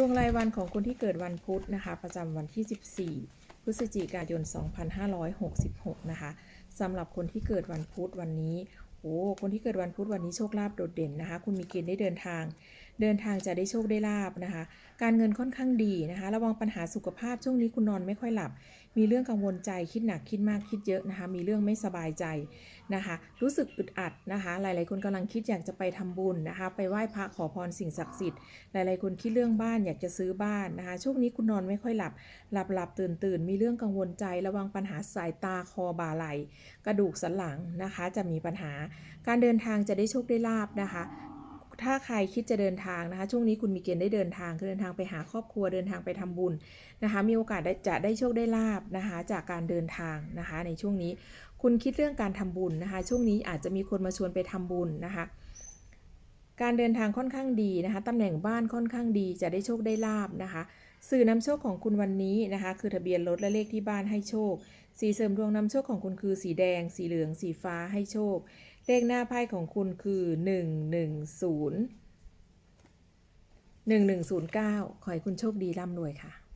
ดวงรายวันของคนที่เกิดวันพุธนะคะ ประจำวันที่ 14 พฤศจิกายน 2566 นะคะสำหรับคนที่เกิดวันพุธวันนี้โอ้คนที่เกิดวันพุธวันนี้โชคลาภโดดเด่นนะคะ คุณมีเกณฑ์ได้เดินทาง เดินทางจะได้โชคได้ลาบนะคะ การเงินค่อนข้างดีนะคะ ระวังปัญหาสุขภาพช่วงนี้คุณนอนไม่ค่อยหลับ มีเรื่องกังวลใจคิดหนักคิดมากคิดเยอะนะคะ มีเรื่องไม่สบายใจนะคะ รู้สึกอึดอัดนะคะ หลาย ๆ คนกำลังคิดอยากจะไปทำบุญนะคะ ไปไหว้พระขอพรสิ่งศักดิ์สิทธิ์ หลาย ๆ คนคิดเรื่องบ้านอยากจะซื้อบ้านนะคะ ช่วงนี้คุณนอนไม่ค่อยหลับ หลับหลับตื่นตื่นมีเรื่องกังวลใจ ระวังปัญหาสายตาคอบ่าไหลกระดูกสันหลังนะคะ จะมีปัญหา การเดินทางจะได้โชคได้ลาบนะคะ ถ้าใครคิดจะเดินทางนะคะ ช่วงนี้คุณมีเกณฑ์ได้เดินทางคือเดินทางไปหาครอบครัวเดินทางไปทำบุญนะคะ มีโอกาสได้จะได้โชคได้ลาบนะคะ จากการเดินทางนะคะ ในช่วงนี้คุณคิดเรื่องการทำบุญนะคะ ช่วงนี้อาจจะมีคนมาชวนไปทำบุญนะคะ การเดินทางค่อนข้างดีนะคะตำแหน่งบ้านค่อนข้างดีจะได้โชคได้ลาบนะคะ สื่อนำโชคของคุณวันนี้นะคะ คือทะเบียนรถและเลขที่บ้านให้โชค สีเสริมดวงนำโชคของคุณคือสีแดง สีเหลือง สีฟ้าให้โชค เลขหน้าไพ่ของคุณคือ110 1109 ขอให้คุณโชคดีร่ำรวยค่ะ